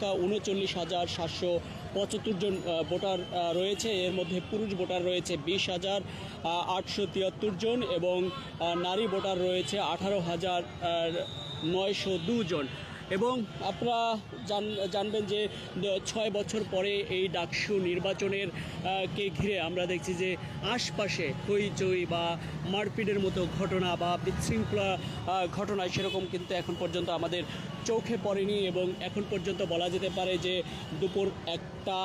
সংখ্যা উনচল্লিশ হাজার সাতশো পঁচাত্তর জন ভোটার রয়েছে। এর মধ্যে পুরুষ ভোটার রয়েছে বিশ হাজার আটশো তিয়াত্তর জন এবং নারী ভোটার রয়েছে আঠারো হাজার নয়শো জন। এবং আপনারা জান, জানবেন যে ছয় বছর পরে এই ডাকসু নির্বাচনের কে ঘিরে আমরা দেখছি যে আশপাশে হইচই বা মারপিটের মতো ঘটনা বা বিশৃঙ্খলা ঘটনা সেরকম কিন্তু এখন পর্যন্ত আমাদের চোখে পড়েনি এবং এখন পর্যন্ত বলা যেতে পারে যে দুপুর একটা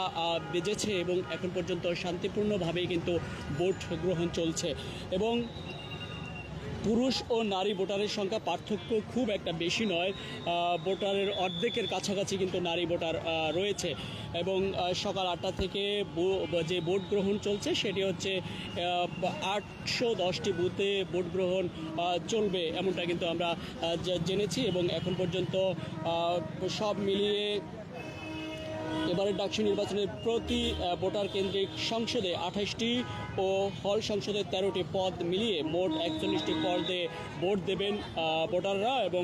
বেজেছে এবং এখন পর্যন্ত শান্তিপূর্ণভাবেই কিন্তু ভোট গ্রহণ চলছে। এবং পুরুষ ও নারী ভোটারের সংখ্যা পার্থক্য খুব একটা বেশি নয়। ভোটারের অর্ধেকের কাছাকাছি কিন্তু নারী ভোটার রয়েছে। এবং সকাল আটটা থেকে যে ভোট গ্রহণ চলছে সেটি হচ্ছে আটশো দশটি বুথে ভোট গ্রহণ চলবে এমনটা কিন্তু আমরা জেনেছি। এবং এখন পর্যন্ত সব মিলিয়ে এবারে ডাকসু নির্বাচনের প্রতি ভোটার কেন্দ্রিক সংসদে আঠাশটি ও হল সংসদে তেরোটি পদ মিলিয়ে মোট একচল্লিশটি পদে ভোট দেবেন ভোটাররা এবং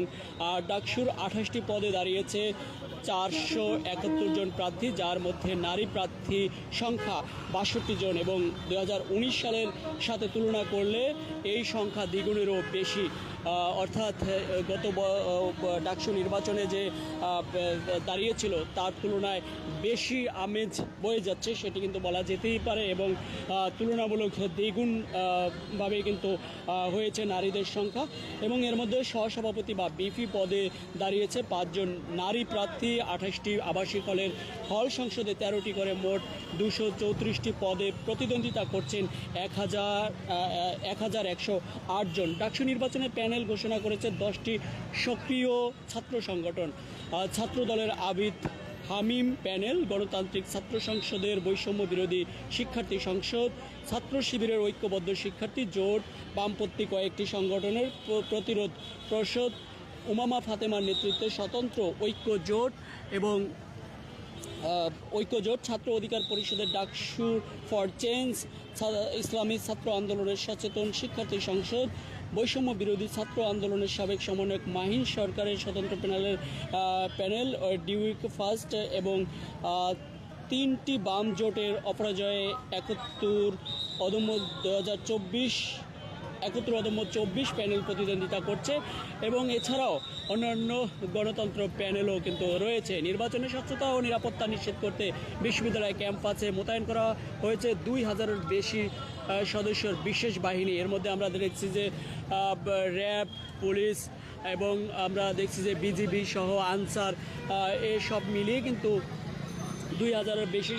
ডাকসুর আঠাশটি পদে দাঁড়িয়েছে চারশো একাত্তর জন প্রার্থী, যার মধ্যে নারী প্রার্থী সংখ্যা বাষট্টি জন এবং দু হাজার উনিশ সালের সাথে তুলনা করলে এই সংখ্যা দ্বিগুণেরও বেশি। অর্থাৎ গত ডাকসু নির্বাচনে যে দাঁড়িয়েছিল, তার তুলনায় বেশি আমেজ বয়ে যাচ্ছে সেটি কিন্তু বলা যেতেই পারে এবং তুলনামূলক দ্বিগুণ আহ, ভাবে কিন্তু হয়েছে নারীদের সংখ্যা এবং এর মধ্যে সহসভাপতি বা বিপি পদে দাঁড়িয়েছে পাঁচজন নারী প্রার্থী আঠাশটি আবাসিক হলের হল সংসদে তেরোটি করে মোট দুশো চৌত্রিশটি পদে প্রতিদ্বন্দ্বিতা করছেন এক হাজার এক হাজার একশো আটজন ডাকসু নির্বাচনে প্যানেল ঘোষণা করেছে দশটি সক্রিয় ছাত্র সংগঠন। ছাত্র দলের আবিদ হামিম প্যানেল, গণতান্ত্রিক ছাত্র সংসদের বৈষম্য বিরোধী শিক্ষার্থী সংসদ, ছাত্র শিবিরের ঐক্যবদ্ধ শিক্ষার্থী জোট, বামপন্থী কয়েকটি সংগঠনের প্রতিরোধ প্রসদ উমামা ফাতেমার নেতৃত্বে স্বতন্ত্র ঐক্য জোট এবং ঐক্যজোট ছাত্র অধিকার পরিষদের ডাকসু ফর চেঞ্জ ইসলামী ছাত্র আন্দোলনের সচেতন শিক্ষার্থী সংসদ বৈষম্য বিরোধী ছাত্র আন্দোলনের সাবেক সমন্বয়ক মাহিন সরকারের স্বতন্ত্র প্যানেলের প্যানেল আহ, ডিউইক ফার্স্ট এবং তিনটি বাম জোটের অপরাজয়ে একাত্তর অদম্য দু হাজার চব্বিশ একত্র অদম্য চব্বিশ প্যানেল প্রতিদ্বন্দ্বিতা করছে এবং এছাড়াও অন্যান্য গণতন্ত্র প্যানেলও কিন্তু রয়েছে। নির্বাচনে স্বচ্ছতা ও নিরাপত্তা নিশ্চিত করতে বিশ্ববিদ্যালয় ক্যাম্পাসে মোতায়েন করা হয়েছে দুই হাজারের বেশি সদস্যর বিশেষ বাহিনী। এর মধ্যে আমরা দেখছি যে র্যাব, পুলিশ এবং আমরা দেখছি যে বিজিবি সহ আনসার এসব মিলিয়ে কিন্তু দুই হাজারের বেশি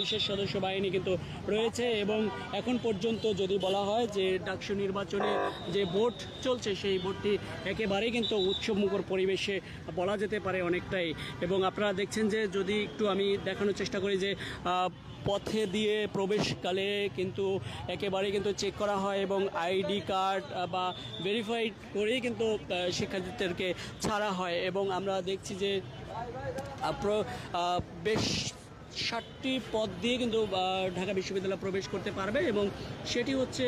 বিশেষ সদস্য বাহিনী কিন্তু রয়েছে এবং এখন পর্যন্ত যদি বলা হয় যে ডাকসু নির্বাচনে যে ভোট চলছে, সেই ভোটটি একেবারেই কিন্তু উৎসবমুখর পরিবেশে বলা যেতে পারে অনেকটাই। এবং আপনারা দেখছেন যে যদি একটু আমি দেখানোর চেষ্টা করি যে পথে দিয়ে প্রবেশকালে কিন্তু একেবারে কিন্তু চেক করা হয় এবং আইডি কার্ড বা ভেরিফাইড করেই কিন্তু শিক্ষার্থীদেরকে ছাড়া হয়। এবং আমরা দেখছি যে বেশ ষাটটি পদ দিয়ে কিন্তু ঢাকা বিশ্ববিদ্যালয় প্রবেশ করতে পারবে এবং সেটি হচ্ছে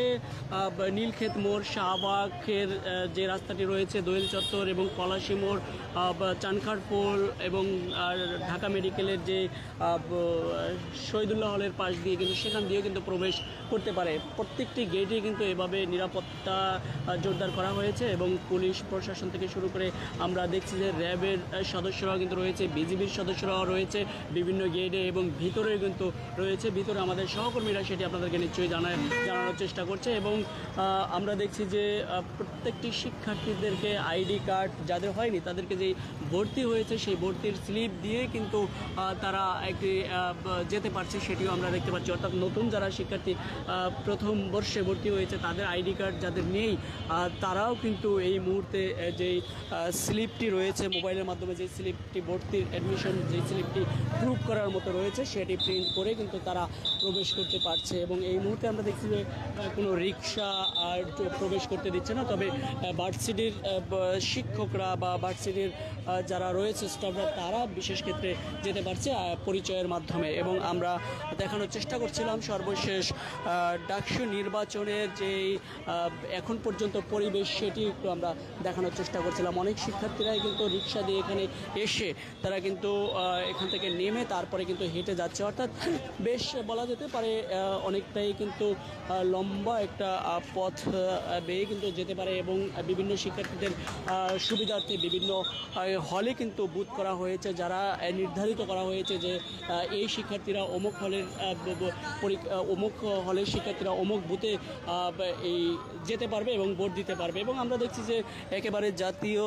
নীলক্ষেত মোড়, শাহবাগের যে রাস্তাটি রয়েছে, দোয়েল চত্বর এবং পলাশি মোড় চানখারপোল এবং, আর ঢাকা মেডিকেলের যে শহীদুল্লাহ হলের পাশ দিয়ে কিন্তু সেখান দিয়েও কিন্তু প্রবেশ করতে পারে। প্রত্যেকটি গেটে কিন্তু এভাবে নিরাপত্তা জোরদার করা হয়েছে এবং পুলিশ, প্রশাসন থেকে শুরু করে আমরা দেখছি যে র্যাবের সদস্যরাও কিন্তু রয়েছে, বিজিবির সদস্যরাও রয়েছে, বিভিন্ন গেটে এবং ভিতরে কিন্তু রয়েছে, ভিতরে আমাদের সহকর্মীরা সেটি আপনাদেরকে নিশ্চয়ই জানায়, জানানোর চেষ্টা করছে এবং আমরা দেখছি যে প্রত্যেকটি শিক্ষার্থীদেরকে আইডি কার্ড যাদের হয়নি তাদেরকে যে ভর্তি হয়েছে সেই ভর্তির স্লিপ দিয়ে কিন্তু তারা একটি যেতে পারছে সেটিও আমরা দেখতে পাচ্ছি। অর্থাৎ নতুন যারা শিক্ষার্থী প্রথম বর্ষে ভর্তি হয়েছে তাদের আইডি কার্ড যাদের নেই তারাও কিন্তু এই মুহূর্তে যেই স্লিপটি রয়েছে মোবাইলের মাধ্যমে যে স্লিপটি ভর্তির অ্যাডমিশন যে স্লিপটি প্রুভ করার মতো রয়েছে রয়েছে, সেটি প্রিন্ট করে কিন্তু তারা প্রবেশ করতে পারছে এবং এই মুহূর্তে আমরা দেখছি যে কোনো রিক্সা আর প্রবেশ করতে দিচ্ছে না। তবে ভার্সিটির শিক্ষকরা বা ভার্সিটির যারা রয়েছে, স্টাফরা, তারা বিশেষ ক্ষেত্রে যেতে পারছে পরিচয়ের মাধ্যমে। এবং আমরা দেখানোর চেষ্টা করছিলাম সর্বশেষ ডাকসু নির্বাচনের যে এখন পর্যন্ত পরিবেশ, সেটি একটু আমরা দেখানোর চেষ্টা করছিলাম। অনেক শিক্ষার্থীরাই কিন্তু রিক্সা দিয়ে এখানে এসে, তারা কিন্তু এখান থেকে নেমে, তারপরে কিন্তু হেঁটে যাচ্ছে। অর্থাৎ বেশ বলা যেতে পারে অনেকটাই কিন্তু লম্বা একটা পথ বেয়ে কিন্তু যেতে পারে এবং বিভিন্ন শিক্ষার্থীদের সুবিধার্থে বিভিন্ন হলে কিন্তু বুথ করা হয়েছে, যারা নির্ধারিত করা হয়েছে যে এই শিক্ষার্থীরা অমুক হলের অমুক হলের শিক্ষার্থীরা অমুক বুথে এই, যেতে পারবে এবং ভোট দিতে পারবে এবং আমরা দেখছি যে একেবারে জাতীয়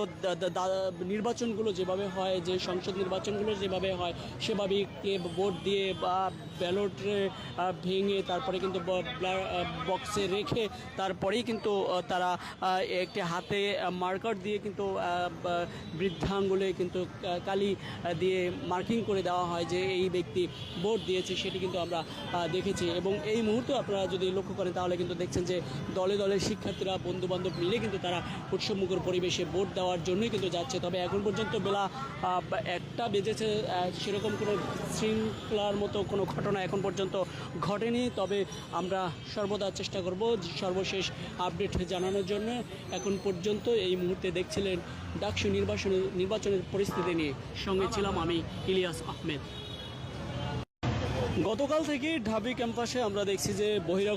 নির্বাচনগুলো যেভাবে হয়, যে সংসদ নির্বাচনগুলো যেভাবে হয়, সেভাবেই কে ভোট দিয়ে বা ব্যালটে ভেঙে তারপরে কিন্তু বক্সে রেখে তারপরেই কিন্তু তারা একটি হাতে মার্কার দিয়ে কিন্তু বৃদ্ধাঙ্গুলে কিন্তু কালি দিয়ে মার্কিং করে দেওয়া হয় যে এই ব্যক্তি ভোট দিয়েছে সেটি কিন্তু আমরা দেখেছি। এবং এই মুহূর্তে আপনারা যদি লক্ষ্য করেন তাহলে কিন্তু দেখছেন যে দলে দলে শিক্ষার্থীরা বন্ধু বান্ধব মিলে কিন্তু তারা উৎসবমুখর পরিবেশে ভোট দেওয়ার জন্যই কিন্তু যাচ্ছে। তবে এখন পর্যন্ত বেলা একটা বেজেছে সেরকম কোনো শৃঙ্খলার মতো কোনো ঘটনা এখন পর্যন্ত ঘটেনি। তবে আমরা সর্বদা চেষ্টা করব সর্বশেষ আপডেট জানানোর জন্য। এখন পর্যন্ত এই মুহূর্তে দেখছিলেন ডাকসু নির্বাচন নির্বাচনের পরিস্থিতি নিয়ে। সঙ্গে ছিলাম আমি ইলিয়াস আহমেদ। গতকাল থেকে ঢাবি ক্যাম্পাসে আমরা দেখছি যে বহিরাগত